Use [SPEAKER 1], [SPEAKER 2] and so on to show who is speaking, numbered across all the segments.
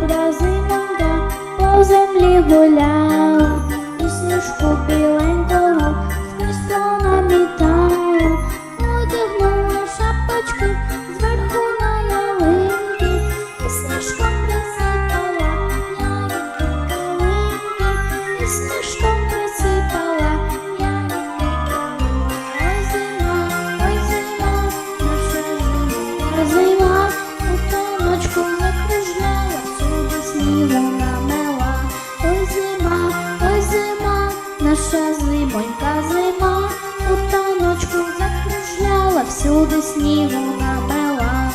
[SPEAKER 1] Brazil, Pausem, Lihola. Наша зимонька зима у таночку закружляла, всюди снігу намела.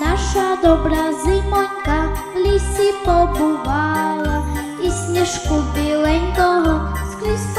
[SPEAKER 1] Наша добра зимонька в лісі побувала, і сніжку біленького скрізь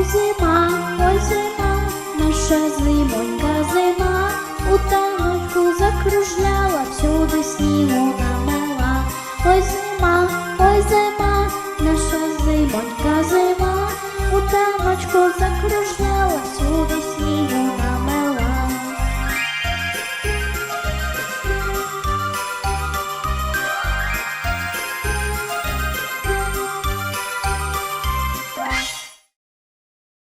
[SPEAKER 1] ой зима, ой зима, наша зимонька зима, у таночку закружляла, всюди снігу намела. Ой зима, ой зима, наша зимонька зима, у таночку закружляла.